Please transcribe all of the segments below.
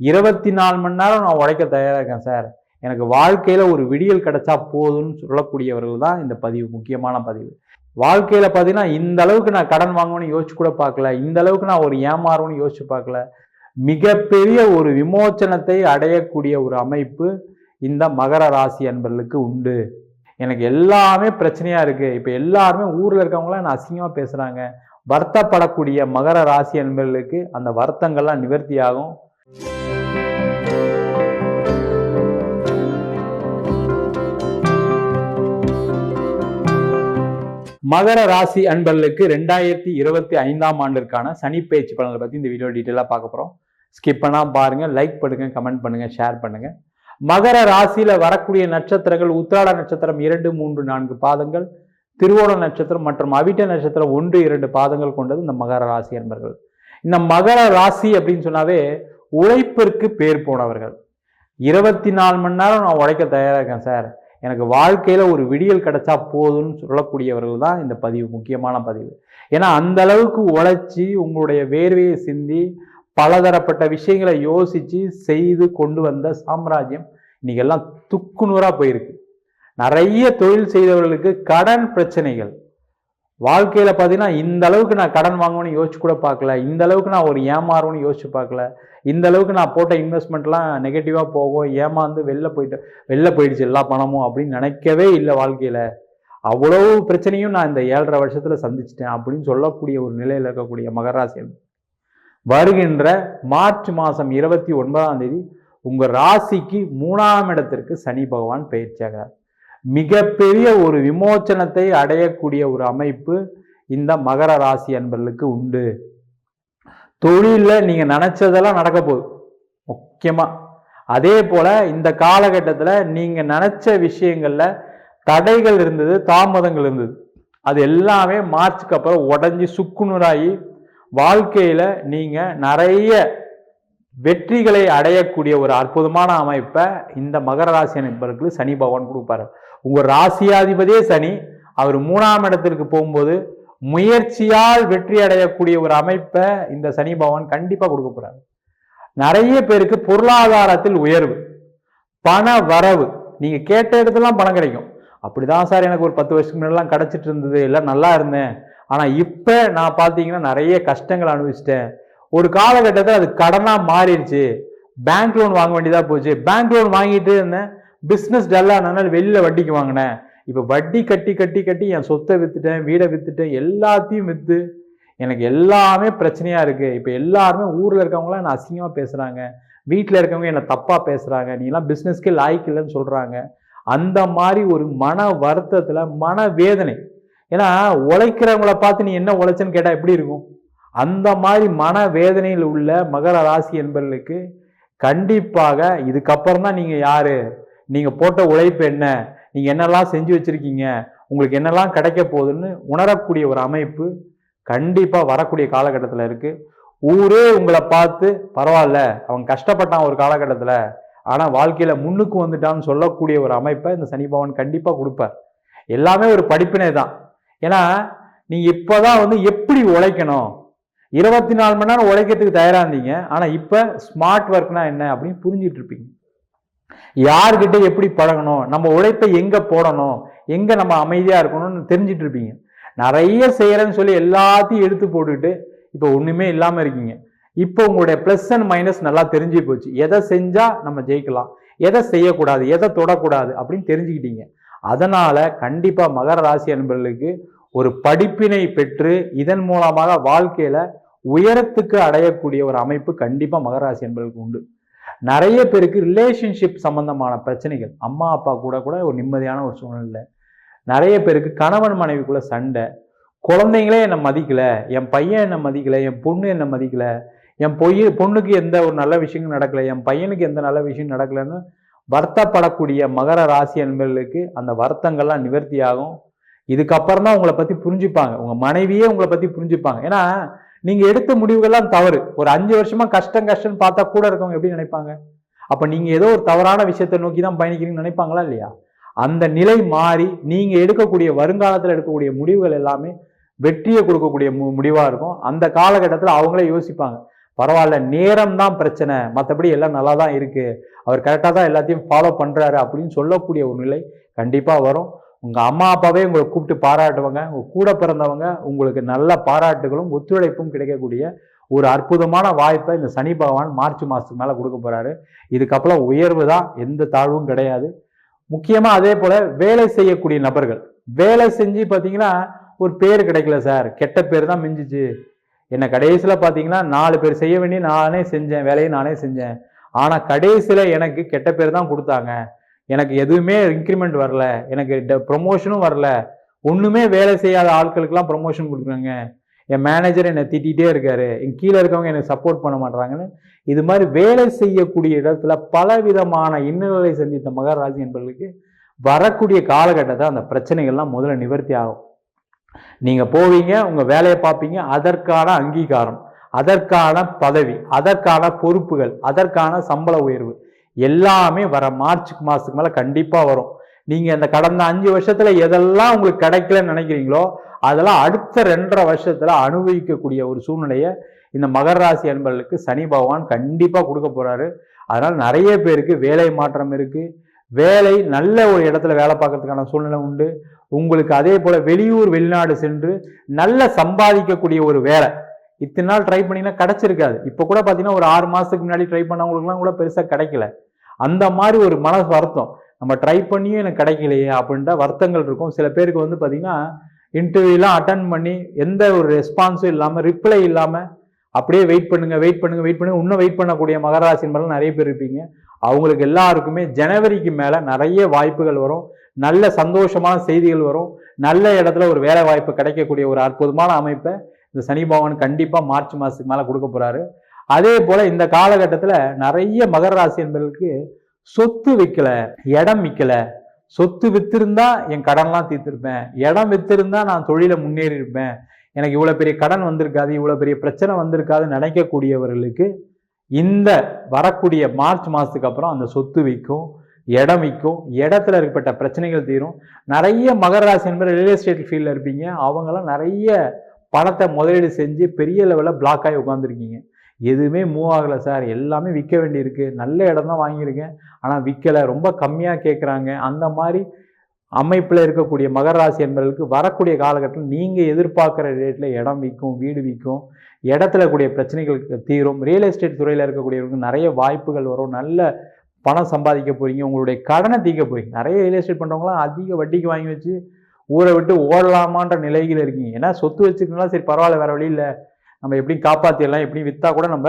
இருபத்தி நாலு மணி நேரம் நான் உழைக்க தயாராக இருக்கேன் சார். எனக்கு வாழ்க்கையில் ஒரு விடியல் கிடைச்சா போதும்னு சொல்லக்கூடியவர்கள் தான் இந்த பதிவு முக்கியமான பதிவு. வாழ்க்கையில் பார்த்தீங்கன்னா இந்த அளவுக்கு நான் கடன் வாங்கணும்னு யோசிச்சு கூட பார்க்கல. இந்த அளவுக்கு நான் ஒரு ஏமாறுன்னு யோசிச்சு பார்க்கல. மிகப்பெரிய ஒரு விமோச்சனத்தை அடையக்கூடிய ஒரு அமைப்பு இந்த மகர ராசி அன்பர்களுக்கு உண்டு. எனக்கு எல்லாமே பிரச்சனையாக இருக்குது இப்போ எல்லாருமே ஊரில் இருக்கவங்களாம் என்ன அசிங்கமாக பேசுகிறாங்க வருத்தப்படக்கூடிய மகர ராசி அன்பர்களுக்கு அந்த வருத்தங்கள்லாம் நிவர்த்தி ஆகும். மகர ராசி அன்பர்களுக்கு ரெண்டாயிரத்தி இருபத்தி ஐந்தாம் ஆண்டிற்கான சனி பயிற்சி பலன்களை பற்றி இந்த வீடியோ டீட்டெயிலாக பார்க்க போகிறோம் ஸ்கிப் பண்ணால் பாருங்கள் லைக் பண்ணுங்கள் கமெண்ட் பண்ணுங்கள் ஷேர் பண்ணுங்கள் மகர ராசியில் வரக்கூடிய நட்சத்திரங்கள் உத்திராட நட்சத்திரம் இரண்டு மூன்று நான்கு பாதங்கள் திருவோண நட்சத்திரம் மற்றும் அவிட்ட நட்சத்திரம் ஒன்று இரண்டு பாதங்கள் கொண்டது இந்த மகர ராசி என்பர்கள் இந்த மகர ராசி அப்படின்னு சொன்னாவே உழைப்பிற்கு பேர் போனவர்கள். இருபத்தி நாலு மணி நேரம் நான் உழைக்க தயாராக இருக்கேன் சார். எனக்கு வாழ்க்கையில் ஒரு விடியல் கிடைச்சா போதும்னு சொல்லக்கூடியவர்கள் தான் இந்த பதிவு முக்கியமான பதிவு. ஏன்னா அந்த அளவுக்கு உழைச்சி உங்களுடைய வேர்வையை சிந்தி பலதரப்பட்ட விஷயங்களை யோசித்து செய்து கொண்டு வந்த சாம்ராஜ்யம் இன்னைக்கெல்லாம் துக்குநூறாக போயிருக்கு. நிறைய தொழில் செய்தவர்களுக்கு கடன் பிரச்சனைகள் வாழ்க்கையில் பார்த்தீங்கன்னா இந்த அளவுக்கு நான் கடன் வாங்கணும்னு யோசிச்சு கூட பார்க்கல இந்த அளவுக்கு நான் ஒரு ஏமாறும்னு யோசிச்சு பார்க்கல இந்த அளவுக்கு நான் போட்ட இன்வெஸ்ட்மெண்ட்லாம் நெகட்டிவாக போகும் ஏமாந்து வெளில போயிட்டு வெளில போயிடுச்சு எல்லா பணமும் அப்படின்னு நினைக்கவே இல்லை வாழ்க்கையில். அவ்வளவு பிரச்சனையும் நான் இந்த ஏழரை வருஷத்தில் சந்திச்சிட்டேன் அப்படின்னு சொல்லக்கூடிய ஒரு நிலையில் இருக்கக்கூடிய மகராசி வருகின்ற மார்ச் மாதம் இருபத்தி ஒன்பதாம் தேதி உங்கள் ராசிக்கு மூணாம் இடத்திற்கு சனி பகவான் பயிற்சியாகிறார் மிகப்பெரிய ஒரு விமோச்சனத்தை அடையக்கூடிய ஒரு அமைப்பு இந்த மகர ராசி அன்பர்களுக்கு உண்டு. தொழிலில் நீங்கள் நினச்சதெல்லாம் நடக்க போகுது. முக்கியமாக அதே போல் இந்த காலகட்டத்தில் நீங்கள் நினச்ச விஷயங்களில் தடைகள் இருந்தது தாமதங்கள் இருந்தது. அது எல்லாமே மார்ச்சுக்கு அப்புறம் உடஞ்சி சுக்குநூறாகி வாழ்க்கையில் நீங்கள் நிறைய வெற்றிகளை அடையக்கூடிய ஒரு அற்புதமான அமைப்பை இந்த மகர ராசி நண்பர்களுக்கு சனி பகவான் கொடுப்பாரு. உங்கள் ராசியாதிபதியே சனி அவர் மூணாம் இடத்திற்கு போகும்போது முயற்சியால் வெற்றி அடையக்கூடிய ஒரு அமைப்பை இந்த சனி பகவான் கண்டிப்பாக கொடுக்க போறாரு. நிறைய பேருக்கு பொருளாதாரத்தில் உயர்வு பண வரவு நீங்க கேட்ட இடத்துலாம் பணம் கிடைக்கும். அப்படிதான் சார் எனக்கு ஒரு பத்து வருஷத்துக்கு முன்னாடிலாம் கிடைச்சிட்டு இருந்தது எல்லாம் நல்லா இருந்தேன். ஆனா இப்ப நான் பார்த்தீங்கன்னா நிறைய கஷ்டங்கள் அனுபவிச்சிட்டேன். ஒரு காலகட்டத்தில் அது கடனாக மாறிடுச்சு. பேங்க் லோன் வாங்க வேண்டியதாக போச்சு. பேங்க் லோன் வாங்கிட்டு இருந்தேன் பிஸ்னஸ் டல்லானால வெளியில் வட்டிக்கு வாங்கினேன். இப்போ வட்டி கட்டி கட்டி கட்டி என் சொத்தை வித்துட்டேன் வீடை வித்துட்டேன் எல்லாத்தையும் வித்து. எனக்கு எல்லாமே பிரச்சனையாக இருக்குது இப்போ எல்லாருமே ஊரில் இருக்கவங்களாம் என்ன அசிங்கமாக பேசுகிறாங்க வீட்டில் இருக்கவங்க என்ன தப்பாக பேசுகிறாங்க நீ எல்லாம் பிஸ்னஸ்க்கே லாய்க்கு இல்லைன்னு சொல்கிறாங்க அந்த மாதிரி ஒரு மன வருத்தத்தில் மன வேதனை. ஏன்னா உழைக்கிறவங்கள பார்த்து நீ என்ன உழைச்சன்னு கேட்டால் எப்படி இருக்கும்? அந்த மாதிரி மன வேதனையில் உள்ள மகர ராசி என்பவர்களுக்கு கண்டிப்பாக இதுக்கப்புறம் தான் நீங்கள் யார்? நீங்கள் போட்ட உழைப்பு என்ன? நீங்கள் என்னெல்லாம் செஞ்சு வச்சுருக்கீங்க? உங்களுக்கு என்னெல்லாம் கிடைக்க போகுதுன்னு உணரக்கூடிய ஒரு அமைப்பு கண்டிப்பாக வரக்கூடிய காலகட்டத்தில் இருக்குது ஊரே உங்களை பார்த்து பரவாயில்ல அவன் கஷ்டப்பட்டான் ஒரு காலகட்டத்தில் ஆனால் வாழ்க்கையில் முன்னுக்கு வந்துட்டான்னு சொல்லக்கூடிய ஒரு அமைப்பை இந்த சனி கண்டிப்பாக கண்டிப்பா கொடுப்பார். எல்லாமே ஒரு படிப்பினை தான் ஏன்னா இப்போ தான் வந்து எப்படி உழைக்கணும்? இருபத்தி நாலு மணி நேரம் உழைக்கிறதுக்கு தயாராக இருந்தீங்க. ஆனால் இப்போ ஸ்மார்ட் ஒர்க்னா என்ன அப்படின்னு புரிஞ்சிட்டு இருப்பீங்க. யார்கிட்ட எப்படி பழகணும்? நம்ம உழைப்பை எங்கே போடணும்? எங்கே நம்ம அமைதியாக இருக்கணும்னு தெரிஞ்சிட்டு இருப்பீங்க. நிறைய செய்கிறேன்னு சொல்லி எல்லாத்தையும் எடுத்து போட்டுக்கிட்டு இப்போ ஒன்றுமே இல்லாமல் இருக்கீங்க. இப்போ உங்களுடைய ப்ளஸ் அண்ட் மைனஸ் நல்லா தெரிஞ்சு போச்சு. எதை செஞ்சால் நம்ம ஜெயிக்கலாம்? எதை செய்யக்கூடாது? எதை தொடக்கூடாது? அப்படின்னு தெரிஞ்சுக்கிட்டீங்க. அதனால் கண்டிப்பாக மகர ராசி அன்பர்களுக்கு ஒரு படிப்பினை பெற்று இதன் மூலமாக வாழ்க்கையில் உயரத்துக்கு அடையக்கூடிய ஒரு அமைப்பு கண்டிப்பா மகராசி என்பதற்கு உண்டு. நிறைய பேருக்கு ரிலேஷன்ஷிப் சம்பந்தமான பிரச்சனைகள் அம்மா அப்பா கூட கூட ஒரு நிம்மதியான ஒரு சூழ்நிலை. நிறைய பேருக்கு கணவன் மனைவிக்குள்ள சண்டை. குழந்தைங்களே என்னை மதிக்கல என் பையன் என்னை மதிக்கல என் பொண்ணு என்னை மதிக்கல என் பொய் பொண்ணுக்கு எந்த ஒரு நல்ல விஷயமும் நடக்கல என் பையனுக்கு எந்த நல்ல விஷயம் நடக்கலைன்னு வருத்தப்படக்கூடிய மகர ராசி என்பவர்களுக்கு அந்த வருத்தங்கள்லாம் நிவர்த்தி ஆகும். இதுக்கப்புறம் தான் உங்களை பற்றி புரிஞ்சுப்பாங்க. உங்கள் மனைவியே உங்களை பற்றி புரிஞ்சுப்பாங்க. ஏன்னா நீங்க எடுத்த முடிவுகள்லாம் தவறு. ஒரு அஞ்சு வருஷமா கஷ்டம் கஷ்டம்னு பார்த்தா கூட இருக்கவங்க எப்படி நினைப்பாங்க? அப்ப நீங்க ஏதோ ஒரு தவறான விஷயத்தை நோக்கி தான் பயணிக்கிறீங்கன்னு நினைப்பாங்களா இல்லையா? அந்த நிலை மாறி நீங்க எடுக்கக்கூடிய வருங்காலத்துல எடுக்கக்கூடிய முடிவுகள் எல்லாமே வெற்றியை கொடுக்கக்கூடிய மு முடிவா இருக்கும். அந்த காலகட்டத்தில் அவங்களே யோசிப்பாங்க. பரவாயில்ல நேரம் தான் பிரச்சனை. மற்றபடி எல்லாம் நல்லா தான் இருக்கு. அவர் கரெக்டாக தான் எல்லாத்தையும் ஃபாலோ பண்றாரு அப்படின்னு சொல்லக்கூடிய ஒரு நிலை கண்டிப்பாக வரும். உங்கள் அம்மா அப்பாவே உங்களை கூப்பிட்டு பாராட்டுவாங்க. உங்கள் கூட பிறந்தவங்க உங்களுக்கு நல்ல பாராட்டுகளும் ஒத்துழைப்பும் கிடைக்கக்கூடிய ஒரு அற்புதமான வாய்ப்பை இந்த சனி பகவான் மார்ச் மாதத்துக்கு மேலே கொடுக்க போகிறாரு இதுக்கப்புறம் உயர்வு தான் எந்த தாழ்வும் கிடையாது. முக்கியமாக அதே போல் வேலை செய்யக்கூடிய நபர்கள். வேலை செஞ்சு பார்த்தீங்கன்னா ஒரு பேர் கிடைக்கல சார். கெட்ட பேர் தான் மிஞ்சிச்சு. என்னை கடைசியில் பார்த்தீங்கன்னா நாலு பேர் செய்ய வேண்டிய நானே செஞ்சேன் வேலையை நானே செஞ்சேன். ஆனால் கடைசியில் எனக்கு கெட்ட பேர் தான் கொடுத்தாங்க. எனக்கு எதுவுமே இன்க்ரிமெண்ட் வரல. எனக்கு ப்ரொமோஷனும் வரல. ஒன்றுமே வேலை செய்யாத ஆட்களுக்கெல்லாம் ப்ரொமோஷன் கொடுக்குறாங்க. என் மேனேஜர் என்னை திட்டிகிட்டே இருக்காரு. என் கீழே இருக்கவங்க எனக்கு சப்போர்ட் பண்ண மாட்டாங்கன்னு இது மாதிரி வேலை செய்யக்கூடிய இடத்துல பல விதமான இன்னல்களை சந்தித்த மகர என்பவர்களுக்கு வரக்கூடிய காலகட்டத்தை அந்த பிரச்சனைகள்லாம் முதல்ல நிவர்த்தி ஆகும். நீங்கள் போவீங்க உங்கள் வேலையை பார்ப்பீங்க. அதற்கான அங்கீகாரம் அதற்கான பதவி அதற்கான பொறுப்புகள் அதற்கான சம்பள உயர்வு எல்லாமே வர மார்ச் மாதத்துக்கு மேலே கண்டிப்பாக வரும். நீங்கள் இந்த கடந்த அஞ்சு வருஷத்தில் எதெல்லாம் உங்களுக்கு கிடைக்கலன்னு நினைக்கிறீங்களோ அதெல்லாம் அடுத்த ரெண்டரை வருஷத்தில் அனுபவிக்கக்கூடிய ஒரு சூழ்நிலையை இந்த மகர ராசி அன்பர்களுக்கு சனி பகவான் கண்டிப்பாக கொடுக்க போகிறாரு அதனால் நிறைய பேருக்கு வேலை மாற்றம் இருக்குது வேலை நல்ல ஒரு இடத்துல வேலை பார்க்கறதுக்கான சூழ்நிலை உண்டு. உங்களுக்கு அதே போல் வெளியூர் வெளிநாடு சென்று நல்ல சம்பாதிக்கக்கூடிய ஒரு வேலை. இத்தனை நாள் ட்ரை பண்ணிங்கன்னா கிடச்சிருக்காது. இப்போ கூட பார்த்தீங்கன்னா ஒரு ஆறு மாதத்துக்கு முன்னாடி ட்ரை பண்ணவங்களுக்குலாம் கூட பெருசாக கிடைக்கல. அந்த மாதிரி ஒரு மனசு வருத்தம். நம்ம ட்ரை பண்ணியும் எனக்கு கிடைக்கலையே அப்படின்ற வருத்தங்கள் இருக்கும். சில பேருக்கு வந்து பார்த்தீங்கன்னா இன்டர்வியூலாம் அட்டன் பண்ணி எந்த ஒரு ரெஸ்பான்ஸும் இல்லாமல் ரிப்ளை இல்லாமல் அப்படியே வெயிட் பண்ணுங்க வெயிட் பண்ணுங்க வெயிட் பண்ணுங்க. இன்னும் வெயிட் பண்ணக்கூடிய மகராசி மேலே நிறைய பேர் இருப்பீங்க. அவங்களுக்கு எல்லாருக்குமே ஜனவரிக்கு மேலே நிறைய வாய்ப்புகள் வரும். நல்ல சந்தோஷமான செய்திகள் வரும். நல்ல இடத்துல ஒரு வேலை வாய்ப்பு கிடைக்கக்கூடிய ஒரு அற்புதமான அமைப்பை இந்த சனி பகவான் கண்டிப்பாக மார்ச் மாதத்துக்கு மேலே கொடுக்க போகிறாரு அதே போல இந்த காலகட்டத்தில் நிறைய மகர ராசி என்பதற்கு சொத்து விற்கல இடம் விற்கல சொத்து வித்திருந்தா என் கடன்லாம் தீர்த்திருப்பேன். இடம் வித்திருந்தா நான் தொழில முன்னேறி இருப்பேன் எனக்கு இவ்வளோ பெரிய கடன் வந்திருக்காது இவ்வளோ பெரிய பிரச்சனை வந்திருக்காதுன்னு நினைக்கக்கூடியவர்களுக்கு இந்த வரக்கூடிய மார்ச் மாதத்துக்கு அப்புறம் அந்த சொத்து விற்கும் இடம் விற்கும் இடத்துல ஏற்பட்ட பிரச்சனைகள் தீரும். நிறைய மகர ராசி என்பது ரியல் எஸ்டேட் ஃபீல்டில் இருப்பீங்க. அவங்களாம் நிறைய பணத்தை முதலீடு செஞ்சு பெரிய லெவலில் பிளாக் ஆகி உட்காந்துருக்கீங்க எதுவுமே மூவ் ஆகலை சார் எல்லாமே விற்க வேண்டியிருக்கு. நல்ல இடம் தான் வாங்கியிருக்கேன். ஆனால் விற்கலை ரொம்ப கம்மியாக கேட்குறாங்க அந்த மாதிரி அமைப்பில் இருக்கக்கூடிய மகர ராசி என்பவர்களுக்கு வரக்கூடிய காலகட்டத்தில் நீங்கள் எதிர்பார்க்குற ரேட்டில் இடம் விற்கும் வீடு விற்கும் இடத்துல கூடிய பிரச்சனைகளுக்கு தீரும். ரியல் எஸ்டேட் துறையில் இருக்கக்கூடியவங்களுக்கு நிறைய வாய்ப்புகள் வரும். நல்ல பணம் சம்பாதிக்க போகிறீங்க உங்களுடைய கடனை தீக்க போகிறீங்க நிறைய ரியல் எஸ்டேட் பண்ணுறவங்களாம் அதிக வட்டிக்கு வாங்கி வச்சு ஊரை விட்டு ஓடலாமான்ற நிலையில் இருக்கீங்க. ஏன்னா சொத்து வச்சுக்கலாம் சரி பரவாயில்ல வேறு வழி இல்லை. நம்ம எப்படி காப்பாற்றிடலாம் எப்படி விற்றா கூட நம்ம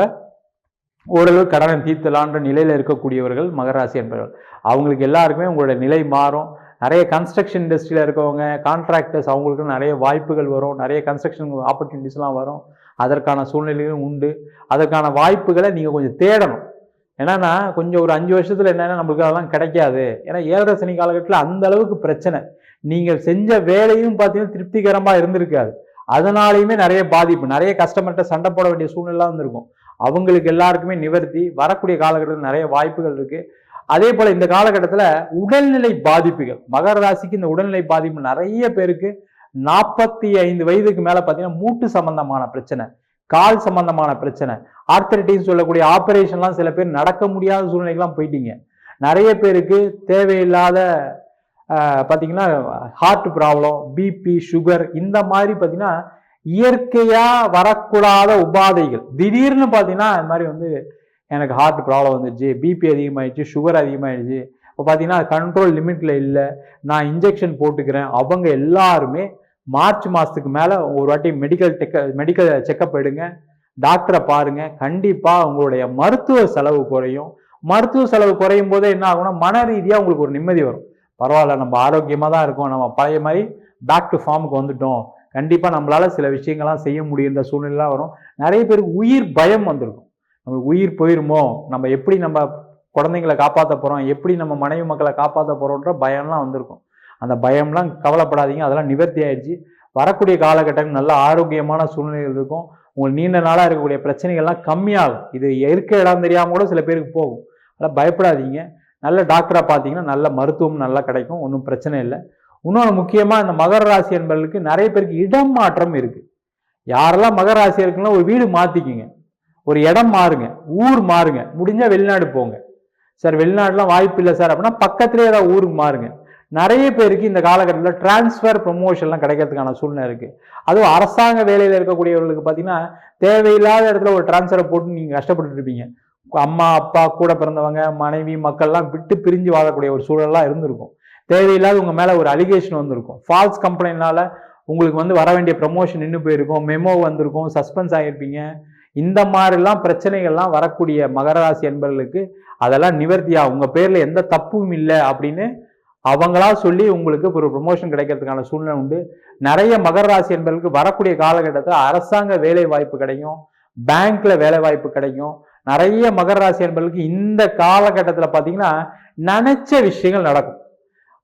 ஓரளவு கடனை தீர்த்தலான்ற நிலையில் இருக்கக்கூடியவர்கள் மகராசி என்பவர்கள். அவங்களுக்கு எல்லாருக்குமே உங்களோட நிலை மாறும். நிறைய கன்ஸ்ட்ரக்ஷன் இண்டஸ்ட்ரியில் இருக்கவங்க கான்ட்ராக்டர்ஸ் அவங்களுக்கு நிறைய வாய்ப்புகள் வரும். நிறைய கன்ஸ்ட்ரக்ஷன் ஆப்பர்ச்சுனிட்டிஸ்லாம் வரும். அதற்கான சூழ்நிலையும் உண்டு. அதற்கான வாய்ப்புகளை நீங்கள் கொஞ்சம் தேடணும். என்னன்னா கொஞ்சம் ஒரு அஞ்சு வருஷத்தில் என்னென்னா நம்மளுக்கு அதெல்லாம் கிடைக்காது. ஏன்னா ஏழரை சனி காலகட்டத்தில் அந்த அளவுக்கு பிரச்சனை. நீங்கள் செஞ்ச வேலையும் பார்த்தீங்கன்னா திருப்திகரமாக இருந்திருக்காது. அதனாலையுமே நிறைய பாதிப்பு. நிறைய கஸ்டமர்கிட்ட சண்டை போட வேண்டிய சூழ்நிலை வந்திருக்கும். அவங்களுக்கு எல்லாருக்குமே நிவர்த்தி வரக்கூடிய காலகட்டத்தில் நிறைய வாய்ப்புகள் இருக்கு. அதே போல இந்த காலகட்டத்தில் உடல்நிலை பாதிப்புகள். மகர ராசிக்கு இந்த உடல்நிலை பாதிப்பு நிறைய பேருக்கு நாற்பத்தி ஐந்து வயதுக்கு மேல பார்த்தீங்கன்னா மூட்டு சம்பந்தமான பிரச்சனை கால் சம்பந்தமான பிரச்சனை ஆர்த்தரிட்டின்னு சொல்லக்கூடிய ஆப்ரேஷன்லாம் சில பேர் நடக்க முடியாத சூழ்நிலைக்கெல்லாம் போயிட்டீங்க. நிறைய பேருக்கு தேவையில்லாத பார்த்தீங்கன்னா ஹார்ட் ப்ராப்ளம் பிபி சுகர் இந்த மாதிரி பார்த்தீங்கன்னா இயற்கையாக வரக்கூடாத உபாதைகள். திடீர்னு பார்த்தீங்கன்னா இந்த மாதிரி வந்து எனக்கு ஹார்ட் ப்ராப்ளம் வந்துடுச்சு பிபி அதிகமாயிடுச்சு சுகர் அதிகமாயிடுச்சு. இப்போ பார்த்தீங்கன்னா கண்ட்ரோல் லிமிட்ல இல்லை நான் இன்ஜெக்ஷன் போட்டுக்கிறேன். அவங்க எல்லாருமே மார்ச் மாதத்துக்கு மேலே ஒரு வாட்டி மெடிக்கல் டெக்க மெடிக்கல் செக்கப் எடுங்க. டாக்டரை பாருங்கள் கண்டிப்பாக உங்களுடைய மருத்துவ செலவு குறையும். மருத்துவ செலவு குறையும் போதே என்ன ஆகும்னா மன ரீதியாக உங்களுக்கு ஒரு நிம்மதி வரும். பரவாயில்ல நம்ம ஆரோக்கியமாக தான் இருக்கோம். நம்ம பழைய மாதிரி பேக் டு ஃபார்முக்கு வந்துட்டோம். கண்டிப்பாக நம்மளால் சில விஷயங்கள்லாம் செய்ய முடியுன்ற சூழ்நிலாம் வரும். நிறைய பேருக்கு உயிர் பயம் வந்திருக்கும். நம்ம உயிர் போயிருமோ? நம்ம எப்படி நம்ம குழந்தைங்களை காப்பாற்ற போகிறோம் எப்படி நம்ம மனைவி மக்களை காப்பாற்ற போகிறோன்ற பயம்லாம் வந்திருக்கும். அந்த பயம்லாம் கவலைப்படாதீங்க. அதெல்லாம் நிவர்த்தி ஆயிடுச்சு. வரக்கூடிய காலகட்டம் நல்ல ஆரோக்கியமான சூழ்நிலைகள் இருக்கும். உங்களுக்கு நீண்ட நாளாக இருக்கக்கூடிய பிரச்சனைகள்லாம் கம்மியாகும். இது இருக்க இடம் தெரியாமல் கூட சில பேருக்கு போகும். அதெல்லாம் பயப்படாதீங்க. நல்ல டாக்டராக பார்த்தீங்கன்னா நல்ல மருத்துவம் நல்லா கிடைக்கும் ஒன்றும் பிரச்சனை இல்லை. இன்னொன்று முக்கியமாக இந்த மகர ராசி என்பவர்களுக்கு நிறைய பேருக்கு இடம் மாற்றம் இருக்குது யாரெல்லாம் மகர ராசி இருக்குன்னா ஒரு வீடு மாற்றிக்கிங்க ஒரு இடம் மாறுங்க. ஊர் மாறுங்க. முடிஞ்சால் வெளிநாடு போங்க. சார் வெளிநாடுலாம் வாய்ப்பு இல்லை சார். அப்படின்னா பக்கத்துலேயே ஏதாவது ஊருக்கு மாறுங்க. நிறைய பேருக்கு இந்த காலகட்டத்தில் டிரான்ஸ்ஃபர் ப்ரொமோஷன்லாம் கிடைக்கிறதுக்கான சூழ்நிலை இருக்குது அதுவும் அரசாங்க வேலையில் இருக்கக்கூடியவர்களுக்கு பார்த்தீங்கன்னா தேவையில்லாத இடத்துல ஒரு டிரான்ஸ்ஃபரை போட்டு நீங்கள் கஷ்டப்பட்டு இருப்பீங்க. அம்மா அப்பா கூட பிறந்தவங்க மனைவி மக்கள்லாம் விட்டு பிரிஞ்சு வாழக்கூடிய ஒரு சூழலாக இருந்திருக்கும். தேவையில்லாத உங்கள் மேலே ஒரு அலிகேஷன் வந்திருக்கும். ஃபால்ஸ் கம்ப்ளைண்ட்னால உங்களுக்கு வந்து வர வேண்டிய ப்ரமோஷன் நின்று போயிருக்கும் மெமோ வந்திருக்கும் சஸ்பென்ஸ் ஆகியிருப்பீங்க இந்த மாதிரிலாம் பிரச்சனைகள்லாம் வரக்கூடிய மகர ராசி அதெல்லாம் நிவர்த்தியா? உங்கள் பேரில் எந்த தப்பும் இல்லை அப்படின்னு அவங்களா சொல்லி உங்களுக்கு ஒரு ப்ரொமோஷன் கிடைக்கிறதுக்கான சூழ்நிலை உண்டு. நிறைய மகர ராசி என்பவர்களுக்கு வரக்கூடிய காலகட்டத்தில் அரசாங்க வேலை வாய்ப்பு கிடைக்கும். பேங்க்ல வேலை வாய்ப்பு கிடைக்கும். நிறைய மகர ராசி என்பவர்களுக்கு இந்த காலகட்டத்தில் பார்த்தீங்கன்னா நினைச்ச விஷயங்கள் நடக்கும்.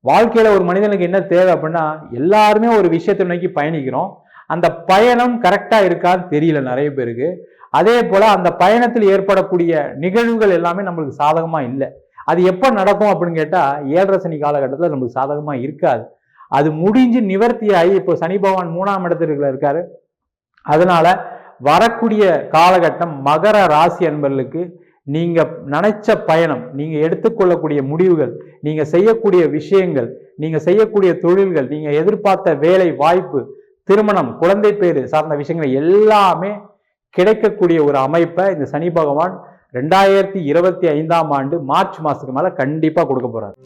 வாழ்க்கையில் ஒரு மனிதனுக்கு என்ன தேவை அப்படின்னா எல்லாருமே ஒரு விஷயத்தை நோக்கி பயணிக்கிறோம். அந்த பயணம் கரெக்டாக இருக்கான்னு தெரியல நிறைய பேருக்கு. அதே போல் அந்த பயணத்தில் ஏற்படக்கூடிய நிகழ்வுகள் எல்லாமே நம்மளுக்கு சாதகமாக இல்லை. அது எப்போ நடக்கும் அப்படின்னு கேட்டால் ஏழரை சனி காலகட்டத்தில் நம்மளுக்கு சாதகமாக இருக்காது. அது முடிஞ்சு நிவர்த்தியாகி இப்போ சனி பகவான் மூணாம் இடத்துல இருக்காரு அதனால வரக்கூடிய காலகட்டம் மகர ராசி அன்பர்களுக்கு நீங்க நினைச்ச பயணம் நீங்க எடுத்துக்கொள்ளக்கூடிய முடிவுகள் நீங்க செய்யக்கூடிய விஷயங்கள் நீங்க செய்யக்கூடிய தொழில்கள் நீங்க எதிர்பார்த்த வேலை வாய்ப்பு திருமணம் குழந்தை பேரு சார்ந்த விஷயங்கள் எல்லாமே கிடைக்கக்கூடிய ஒரு அமைப்பை இந்த சனி பகவான் ரெண்டாயிரத்தி இருபத்தி ஐந்தாம் ஆண்டு மார்ச் மாசத்துக்கு மேல கண்டிப்பா கொடுக்க போறாரு.